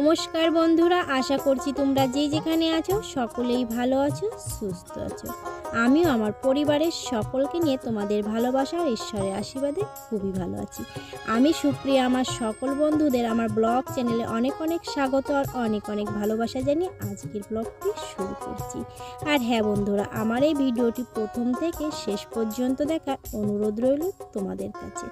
নমস্কার বন্ধুরা, আশা করছি তোমরা যে যেখানে আছো সকলেই ভালো আছো, সুস্থ আছো। আমিও আমার পরিবারের সকলকে নিয়ে তোমাদের ভালোবাসার ঈশ্বরের আশীর্বাদে খুবই ভালো আছি। আমি সুপ্রিয়া, আমার সকল বন্ধুদের আমার ব্লগ চ্যানেলে অনেক অনেক স্বাগত আর অনেক অনেক ভালোবাসা জানিয়ে আজকের ব্লগটি শুরু করছি। আর হ্যাঁ বন্ধুরা, আমার এই ভিডিওটি প্রথম থেকে শেষ পর্যন্ত দেখার অনুরোধ রইল তোমাদের কাছে।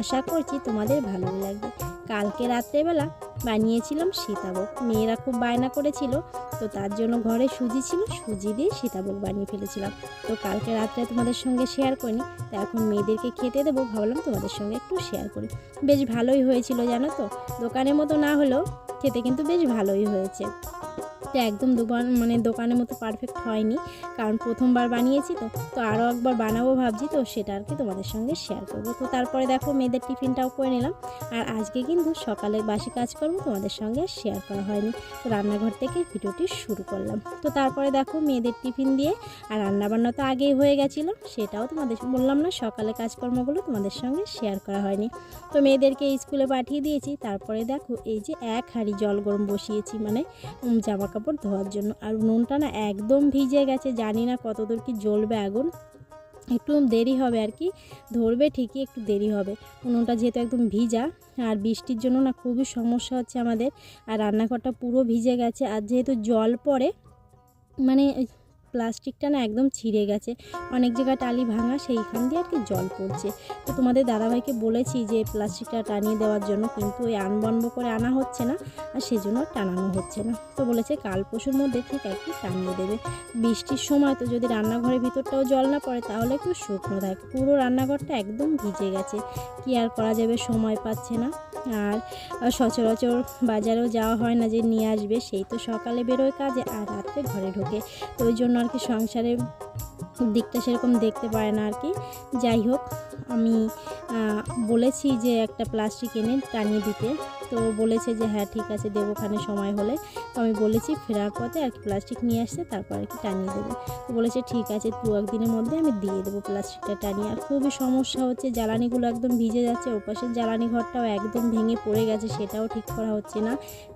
আশা করছি তোমাদের ভালো লাগবে। কালকে রাত্রেবেলা বানিয়েছিলাম সীতাভোগ। মেয়েরা খুব বায়না করেছিল, তো তার জন্য ঘরে সুজি ছিল, সুজি দিয়ে সীতাভোগ বানিয়ে ফেলেছিলাম। তো কালকে রাত্রে তোমাদের সঙ্গে শেয়ার করিনি, তো এখন মেয়েদেরকে খেতে দেবো, ভাবলাম তোমাদের সঙ্গে একটু শেয়ার করি। বেশ ভালোই হয়েছিল জানো তো? দোকানের মতো না হলেও খেতে কিন্তু বেশ ভালোই হয়েছে। তো একদম দোকান মানে দোকানের মতো পারফেক্ট হয়নি। কারণ প্রথমবার বানিয়েছি তো তো আরও একবার বানাবো ভাবছি তো, সেটা আর কি তোমাদের সঙ্গে শেয়ার করব। তো তারপরে দেখো মেয়েদের টিফিনটাও করে নিলাম। আর আজকে কিন্তু সকালে বাসি কাজ করব তোমাদের সঙ্গে শেয়ার করা হয়নি। তো রান্নাঘর থেকে ভিডিওটি শুরু করলাম। তো তারপরে দেখো মেয়েদের টিফিন দিয়ে, আর রান্নাবান্না তো আগেই হয়ে গেছিল, সেটাও তোমাদের বললাম না সকালে কাজকর্মগুলো তোমাদের সঙ্গে শেয়ার করা হয়নি। তো মেয়েদেরকে স্কুলে পাঠিয়ে দিয়েছি, তারপরে দেখো এই যে এক হাঁড়ি জল গরম বসিয়েছি মানে জামা কাপড় ধোয়ার জন্য। আর নুনটা না একদম ভিজে গেছে, জানি না কতদূর কি জ্বলবে আগুন। একটু দেরি হবে আর কি, ধরবে ঠিকই একটু দেরি হবে। নুনটা যেহেতু একদম ভিজা, আর বৃষ্টির জন্য না খুবই সমস্যা হচ্ছে আমাদের। আর রান্নাঘরটা পুরো ভিজে গেছে, আর যেহেতু জল পড়ে মানে প্লাস্টিকটা না একদম ছিঁড়ে গেছে। অনেক জায়গায় টালি ভাঙা, সেইখান দিয়ে আর কি জল পড়ছে। তো তোমাদের দাদাভাইকে বলেছি যে প্লাস্টিকটা টানিয়ে দেওয়ার জন্য কিন্তু ওই আনবন্দ করে আনা হচ্ছে না, আর সেজন্য আর টানানো হচ্ছে না। তো বলেছে কাল পশুর মধ্যে ঠিক একটু টানিয়ে দেবে। বৃষ্টির সময় তো যদি রান্নাঘরের ভিতরটাও জল না পড়ে, তাহলে একটু শুকনো থাকে। পুরো রান্নাঘরটা একদম ভিজে গেছে। কি আর করা যাবে, সময় পাচ্ছে না। আর সচরাচর বাজারেও যাওয়া হয় না যে নিয়ে আসবে, সেই তো সকালে বেরোয় কাজে, আর রাত্রে ঘরে ঢোকে। তো ওই জন্য আর কি সংসারের দিকটা সেরকম দেখতে পারে না আর কি। যাই হোক, আমি বলেছি যে একটা প্লাস্টিক এনে টানিয়ে দিতে। তো বলেছে যে হ্যাঁ ঠিক আছে, দেবো ওখানে সময় হলে। তো আমি বলেছি, ফেরার পথে আর কি প্লাস্টিক নিয়ে আসতে, তারপর আর কি টানিয়ে দেবে। তো বলেছে, ঠিক আছে, দু একদিনের মধ্যে আমি দিয়ে দেবো প্লাস্টিকটা টানিয়ে। আর খুবই সমস্যা হচ্ছে, জ্বালানিগুলো একদম ভিজে যাচ্ছে, ওপাশের জ্বালানি ঘরটাও একদম ভেঙে পড়ে গেছে, সেটাও ঠিক করা হচ্ছে না।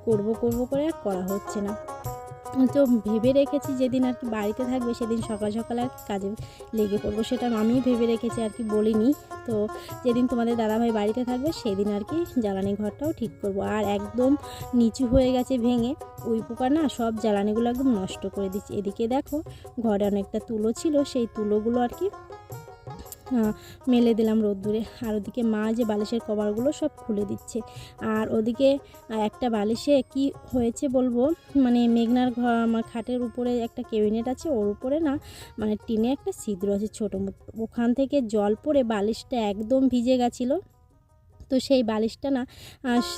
করব করব করে আর করা হচ্ছে না। তো ভেবে রেখেছি যেদিন আর কি বাড়িতে থাকবে সেদিন সকাল সকাল আর কাজে লেগে পড়ব, সেটা আমিই ভেবে রেখেছি আর কি বলিনি। তো যেদিন তোমাদের দাদাভাই বাড়িতে থাকবে সেদিন আর কি জ্বালানি ঘরটাও ঠিক করব। আর একদম নিচু হয়ে গেছে ভেঙে ওই পোকা না সব জ্বালানিগুলো একদম নষ্ট করে দিচ্ছে। এদিকে দেখো ঘরে অনেকটা তুলো ছিল, সেই তুলোগুলো আর কি মেলে দিলাম রোদ্দুরে। আর ওদিকে মা যে বালিশের কভারগুলো সব খুলে দিচ্ছে। আর ওদিকে একটা বালিশে কি হয়েছে বলব? মানে মেঘনার খাটের উপরে একটা ক্যাবিনেট আছে, ওর উপরে না মানে টিনে একটা ছিদ্র আছে ছোটো মতো ওখান থেকে জল পড়ে বালিশটা একদম ভিজে গেছিল। তো সেই বালিশটা না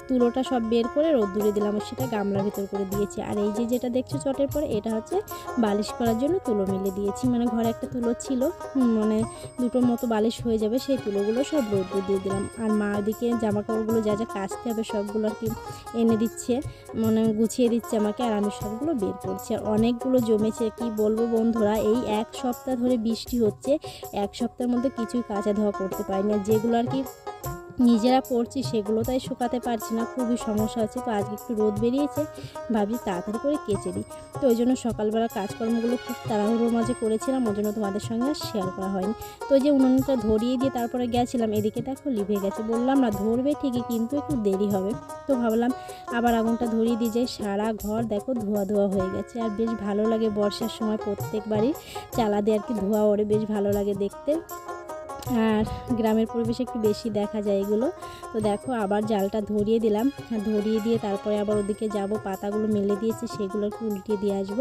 তুলোটা সব বের করে রোদ্দুরে দিলাম আর সেটা গামলার ভিতর করে দিয়েছি। আর এই যে যেটা দেখছ চটের পরে, এটা হচ্ছে বালিশ করার জন্য তুলো মেলে দিয়েছি। মানে ঘরে একটা তুলো ছিল মানে দুটোর মতো বালিশ হয়ে যাবে, সেই তুলোগুলো সব রোদ্দুর দিয়ে দিলাম। আর মা ওদিকে জামা কাপড়গুলো যা যা কাচতে হবে সবগুলো আর কি এনে দিচ্ছে মানে গুছিয়ে দিচ্ছে আমাকে আর আমি সবগুলো বের করছি। আর অনেকগুলো জমেছে, কি বলব বন্ধুরা, এই এক সপ্তাহ ধরে বৃষ্টি হচ্ছে, এক সপ্তাহের মধ্যে কিছুই কাঁচা ধোয়া করতে পারি না যেগুলো আর কি নিজেরা পড়ছি, সেগুলো তাই শুকাতে পারছি না, খুবই সমস্যা হচ্ছে। তো আজকে একটু রোদ বেরিয়েছে, ভাবছি তাড়াতাড়ি করে কেচে দিই। তো ওই জন্য সকালবেলা কাজকর্মগুলো খুব তাড়াহুড়োর মাঝে করেছিলাম, ওই জন্য তোমাদের সঙ্গে আর শেয়ার করা হয়নি। তো যে উনুনটা ধরিয়ে দিয়ে তারপরে গেছিলাম, এদিকে দেখো লিভে গেছে। বললাম, না, ধরবে ঠিকই, কিন্তু একটু দেরি হবে। তো ভাবলাম, আবার আগুনটা ধরিয়ে দিয়ে যাই সারা ঘর দেখো ধোয়া ধোয়া হয়ে গেছে। আর বেশ ভালো লাগে বর্ষার সময় প্রত্যেকবারই চালা দিয়ে আর কি ধোয়া ওড়ে, বেশ ভালো লাগে দেখতে। আর গ্রামের পরিবেশে একটু বেশি দেখা যায় এগুলো। তো দেখো আবার জালটা ধরিয়ে দিলাম। ধরিয়ে দিয়ে তারপরে আবার ওদিকে যাব, পাতাগুলো মেলে দিয়েছি, সেগুলো একটু উল্টিয়ে দিয়ে আসব।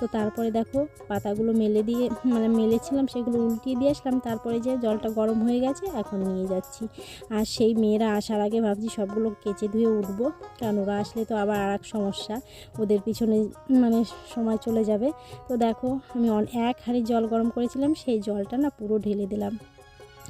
তো তারপরে দেখো পাতাগুলো মেলে দিয়ে মানে মেলেছিলাম, সেগুলো উল্টিয়ে দিয়ে আসলাম। তারপরে যে জলটা গরম হয়ে গেছে, এখন নিয়ে যাচ্ছি। আর সেই মেয়েরা আসার আগে ভাবছি সবগুলো কেচে ধুয়ে উঠবো, কারণ ওরা আসলে তো আবার আর এক সমস্যা। ওদের পিছনে মানে সময় চলে যাবে। তো দেখো আমি এক হাঁড়ি জল গরম করেছিলাম, সেই জলটা না পুরো ঢেলে দিলাম।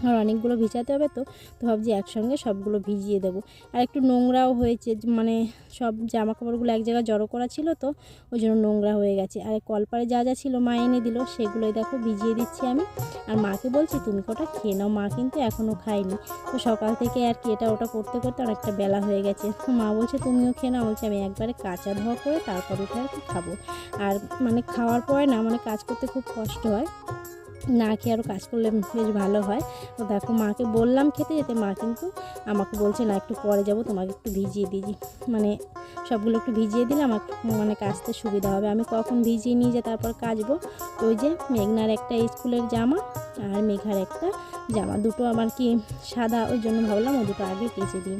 আর অনেকগুলো ভিজাতে হবে তো তো ভাবছি একসঙ্গে সবগুলো ভিজিয়ে দেবো। আর একটু নোংরাও হয়েছে মানে সব জামা কাপড়গুলো এক জায়গায় জড়ো করা ছিল তো, ওই জন্য নোংরা হয়ে গেছে। আর কলপারে যা যা ছিল মা এনে দিল, সেগুলোই দেখো ভিজিয়ে দিচ্ছি আমি। আর মাকে বলছি, তুমি কটা খেয়ে নাও? মা কিন্তু এখনও খায়নি। তো সকাল থেকে আর কি এটা ওটা করতে করতে অনেকটা বেলা হয়ে গেছে। মা বলছে, তুমিও খেয়ে নাও। বলছে, আমি একবারে কাঁচা ধোয়া করে তারপর উঠে আর কি খাব। আর মানে খাওয়ার পরে না মানে কাজ করতে খুব কষ্ট হয়। না খেয়ে আরও কাজ করলে বেশ ভালো হয়। তো দেখো মাকে বললাম খেতে যেতে, মা কিন্তু আমাকে বলছে, না, একটু পরে যাব, তোমাকে একটু ভিজিয়ে দিই মানে সবগুলো একটু ভিজিয়ে দিলে আমার মানে কাচতে সুবিধা হবে। আমি কখন ভিজিয়ে নিয়ে যে তারপর কাচবো ওই যে মেঘনার একটা স্কুলের জামা আর মেঘার একটা জামা। দুটো আমার কি সাদা, ওই জন্য ভাবলাম ও দুটো আগে কেচে দিই।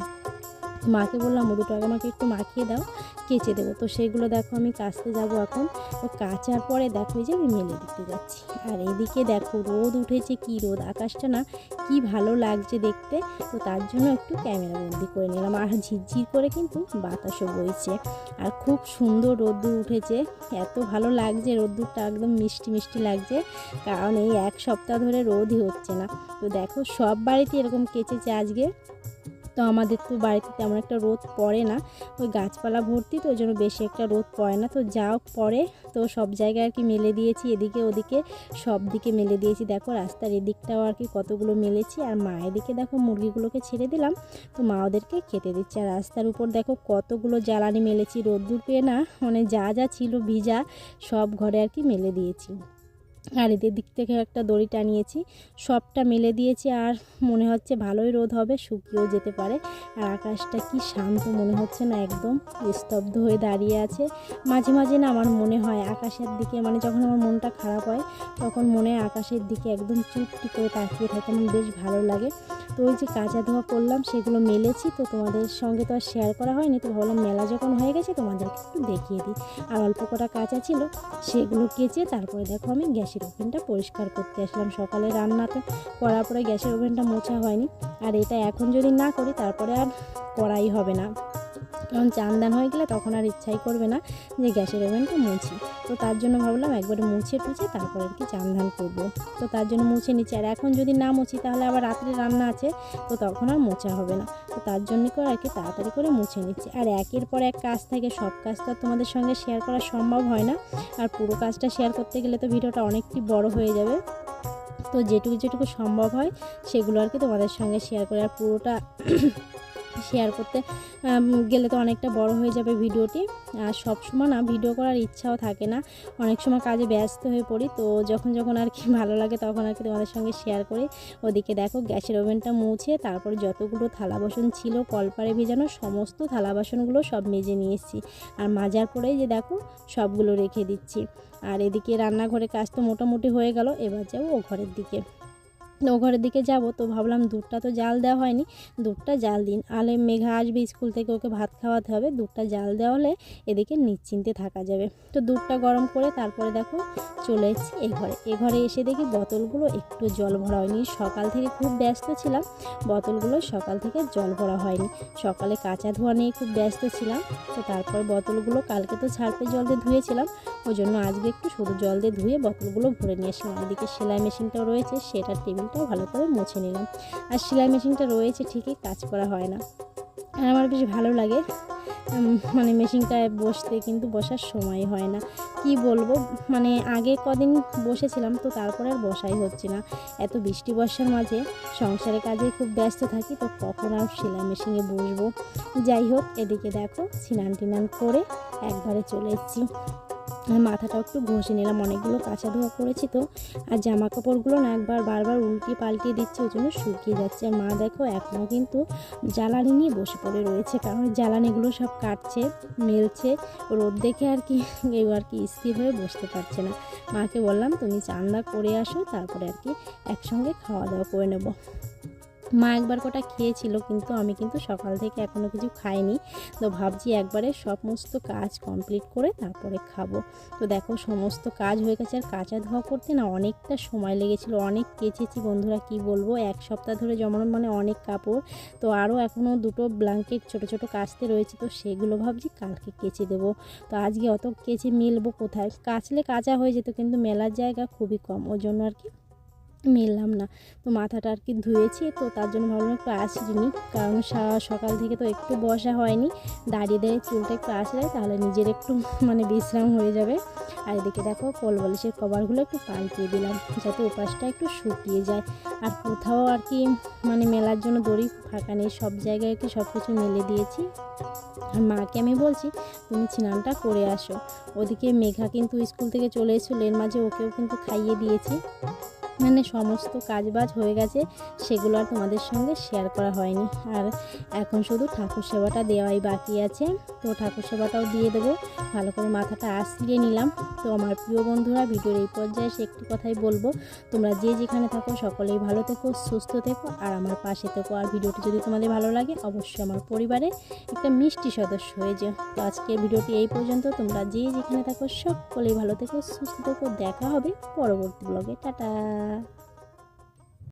মাকে বললাম, ও দুটো আগে আমাকে একটু মাখিয়ে দাও। কেচে দেবো। তো সেগুলো দেখো আমি কাচতে যাব এখন। তো কাচার পরে দেখো যে আমি মেলে দিতে যাচ্ছি। আর এদিকে দেখো রোদ উঠেছে, কি রোদ? আকাশটা না কি ভালো লাগছে দেখতে। তো তার জন্য একটু ক্যামেরা বন্দি করে নিলাম। আর ঝিরঝির করে কিন্তু বাতাসও বইছে। আর খুব সুন্দর রোদ্দুর উঠেছে। এত ভালো লাগছে রোদ্দুরটা, একদম মিষ্টি মিষ্টি লাগছে। কারণ এই এক সপ্তাহ ধরে রোদই হচ্ছে না। তো দেখো সব বাড়িতে এরকম কেচেছে আজকে। তো আমাদের তো বাড়িতে তেমন একটা রোদ পড়ে না। ওই গাছপালা ভর্তি তো, ওই জন্য বেশি একটা রোদ পড়ে না। তো যাও পরে তো সব জায়গায় আর কি মেলে দিয়েছি, এদিকে ওদিকে সব দিকে মেলে দিয়েছি। দেখো রাস্তার এদিকটাও আর কি কতগুলো মেলেছি। আর মা এদিকে দেখো মুরগিগুলোকে ছেড়ে দিলাম, তো মা ওদেরকে খেতে দিচ্ছে। আর রাস্তার উপর দেখো কতগুলো জ্বালানি মেলেছি, রোদ্দুর পেয়ে না মানে যা যা ছিল, ভিজা, সব ঘরে আর কি মেলে দিয়েছি। আর এদের দিক থেকে একটা দড়ি টানিয়েছি। সবটা মেলে দিয়েছি আর মনে হচ্ছে ভালোই রোদ হবে, শুকিয়েও যেতে পারে। আর আকাশটা কি শান্ত মনে হচ্ছে না, একদম স্তব্ধ হয়ে দাঁড়িয়ে আছে। মাঝে মাঝে না আমার মনে হয় আকাশের দিকে মানে যখন আমার মনটা খারাপ হয়, তখন মনে হয় আকাশের দিকে একদম চুপটি করে তাকিয়ে থাকে। আমার বেশ ভালো লাগে। তো ওই যে কাঁচা ধোয়া করলাম, সেগুলো মেলেছি, তো তোমাদের সঙ্গে তো আর শেয়ার করা হয়নি, তো ভাবলাম মেলা যখন হয়ে গেছে তোমাদেরকে একটু দেখিয়ে দিই। আর অল্প কটা কাঁচা ছিল, সেগুলো কেচে তারপরে দেখো আমি গ্যাসের ওভেনটা পরিষ্কার করতে আসলাম সকালে রান্নাতে। করার পরে গ্যাসের ওভেনটা মোছা হয়নি, আর এটা এখন যদি না করি তারপরে আর করাই হবে না। কারণ চান্দান হয়ে গেলে তখন আর ইচ্ছাই করবে না যে গ্যাসের ওভেনটা মুছি। তো তার জন্য ভাবলাম একবারে মুছে টুছে তারপর আর কি চান্দান করব। তো তার জন্য মুছে নিচ্ছি। আর এখন যদি না মুছি তাহলে আবার রাত্রে রান্না আছে, তো তখন আর মোছা হবে না। তো তার জন্য করে আর কি তাড়াতাড়ি করে মুছে নিচ্ছি। আর একের পর এক কাজ থাকে, সব কাজ তো তোমাদের সঙ্গে শেয়ার করা সম্ভব হয় না। আর পুরো কাজটা শেয়ার করতে গেলে তো ভিডিওটা অনেকটি বড় হয়ে যাবে। তো যেটুকু যেটুকু সম্ভব হয়, সেগুলো আর কি তোমাদের সঙ্গে শেয়ার করে। আর পুরোটা শেয়ার করতে গেলে তো অনেকটা বড় হয়ে যাবে ভিডিওটি। আর সব সময় না, ভিডিও করার ইচ্ছাও থাকে না। অনেক সময় কাজে ব্যস্ত হয়ে পড়ি, তো যখন যখন আর কি ভালো লাগে তখন আর কি তোমাদের সঙ্গে শেয়ার করি। ওদিকে দেখো, গ্যাসের ওভেনটা মুছে, তারপরে যতগুলো থালা বাসন ছিল কলপারে ভেজানো সমস্ত থালা বাসনগুলো সব মেজে নিয়ে এসেছি। আর মাজার পরেই যে দেখো, সবগুলো রেখে দিচ্ছি। আর এদিকে রান্নাঘরের কাজ তো মোটামুটি হয়ে গেল, এবার যাব ও ঘরের দিকে। ও ঘরের দিকে যাব তো ভাবলাম দুধটা তো জাল দেওয়া হয়নি, দুধটা জাল দিন। আলে মেঘা আসবে স্কুল থেকে ওকে ভাত খাওয়াতে হবে, দুধটা জাল দেওয়া হলে এদিকে নিশ্চিন্তে থাকা যাবে। তো দুধটা গরম করে তারপরে দেখো চলে এসেছি এ ঘরে। এ ঘরে এসে দেখি বোতলগুলো একটু জল ভরা হয়নি। সকাল থেকে খুব ব্যস্ত ছিলাম, বোতলগুলো সকাল থেকে জল ভরা হয়নি। সকালে কাঁচা ধোয়া নিয়ে খুব ব্যস্ত ছিলাম, তো তারপর বোতলগুলো কালকে তো ছাড়পে জল দিয়ে ধুয়েছিলাম, ওই জন্য আজকে একটু শুধু জল দিয়ে ধুয়ে বোতলগুলো ভরে নিয়ে আসলাম এদিকে সেলাই মেশিনটাও রয়েছে, সেটার টেবিলটাও ভালো করে মুছে নিলাম। আর সেলাই মেশিনটা রয়েছে ঠিকই, কাজ করা হয় না। আর আমার বেশ ভালো লাগে। মানে মেশিনটায় বসতে কিন্তু বসার সময় হয় না। কি বলব? মানে আগে কদিন বসেছিলাম তো তারপরে আর বসাই হচ্ছে না। এত বৃষ্টি বর্ষার মাঝে সংসারের কাজে খুব ব্যস্ত থাকি, তো কখন আর সেলাই মেশিনে বসবো? যাই হোক, এদিকে দেখো স্নান টিনান করে একবারে চলে এসেছি। মাথাটাও একটু ঘষে নিলাম। অনেকগুলো কাঁচা ধোয়া করেছি তো। আর জামা কাপড়গুলো না একবার, বারবার উল্টিয়ে পাল্টিয়ে দিচ্ছে, ওই জন্য শুকিয়ে যাচ্ছে। আর মা দেখো এখনও কিন্তু জ্বালানি নিয়ে বসে পড়ে রয়েছে, কারণ জ্বালানিগুলো সব কাটছে, মেলছে। রোদ দেখে আর কি কেউ আর কি স্থির হয়ে বসতে পারছে না। মাকে বললাম, তুমি চান্দা করে আসো, তারপরে আর কি একসঙ্গে খাওয়া দাওয়া করে নেব। মা একবার কটা খেয়েছিল, কিন্তু আমি কিন্তু সকাল থেকে এখনও কিছু খাইনি। তো ভাবছি একবারে সমস্ত কাজ কমপ্লিট করে তারপরে খাব। তো দেখো সমস্ত কাজ হয়ে গেছে, আর কাঁচা ধোয়া করতে না অনেকটা সময় লেগেছিল, অনেক কেচেছি বন্ধুরা, কি বলব? এক সপ্তাহ ধরে জমানো মানে অনেক কাপড়। তো আরও এখনও দুটো ব্ল্যাঙ্কেট ছোট ছোট কাচতে রয়েছে, তো সেগুলো ভাবছি কালকে কেচে দেবো। তো আজকে অত কেচে মিলবো কোথায়? কাচলে কাঁচা হয়ে যেত, কিন্তু মেলার জায়গা খুবই কম, ওই জন্য আর কি মিললাম না। তো মাথাটা আর কি ধুয়েছি, তো তার জন্য ভাবলাম একটু আসিনি। কারণ সা- সকাল থেকে তো একটু বসা হয়নি। দাঁড়িয়ে দাঁড়িয়ে চুলটা একটু আসলে তাহলে নিজের একটু মানে বিশ্রাম হয়ে যাবে। আর এদিকে দেখো কল বালিশের কভারগুলো একটু পাল্টিয়ে দিলাম, যাতে ওপাশটা একটু শুকিয়ে যায়। আর কোথাও আর কি মানে মেলার জন্য দড়ি ফাঁকা নেই, সব জায়গায় কি সব কিছু মেলে দিয়েছি। আর মাকে আমি বলছি, তুমি স্নানটা করে আসো। ওদিকে মেঘা কিন্তু স্কুল থেকে চলে এসেছিল, এর মাঝে ওকেও কিন্তু খাইয়ে দিয়েছি। মানে সমস্ত কাজবাজ হয়ে গেছে, সেগুলো আর তোমাদের সঙ্গে শেয়ার করা হয়নি। আর এখন শুধু ঠাকুর সেবাটা দেওয়াই বাকি আছে। তো ঠাকুর সেবাটাও দিয়ে দেবো। ভালো করে মাথাটা আসলিয়ে নিলাম। তো আমার প্রিয় বন্ধুরা, ভিডিওর এই পর্যায়ে সে একটি কথাই বলব। তোমরা যে যেখানে থাকো, সকলেই ভালো থেকো, সুস্থ থেকো। আর আমার পাশে থেকো। আর ভিডিওটি যদি তোমাদের ভালো লাগে, অবশ্যই আমার পরিবারে একটা মিষ্টি সদস্য হয়ে যেও। তো আজকের ভিডিওটি এই পর্যন্ত। তোমরা যে যেখানে থাকো, সকলেই ভালো থেকো, সুস্থ থেকো। দেখা হবে পরবর্তী ব্লগে টাটা! 감사합니다.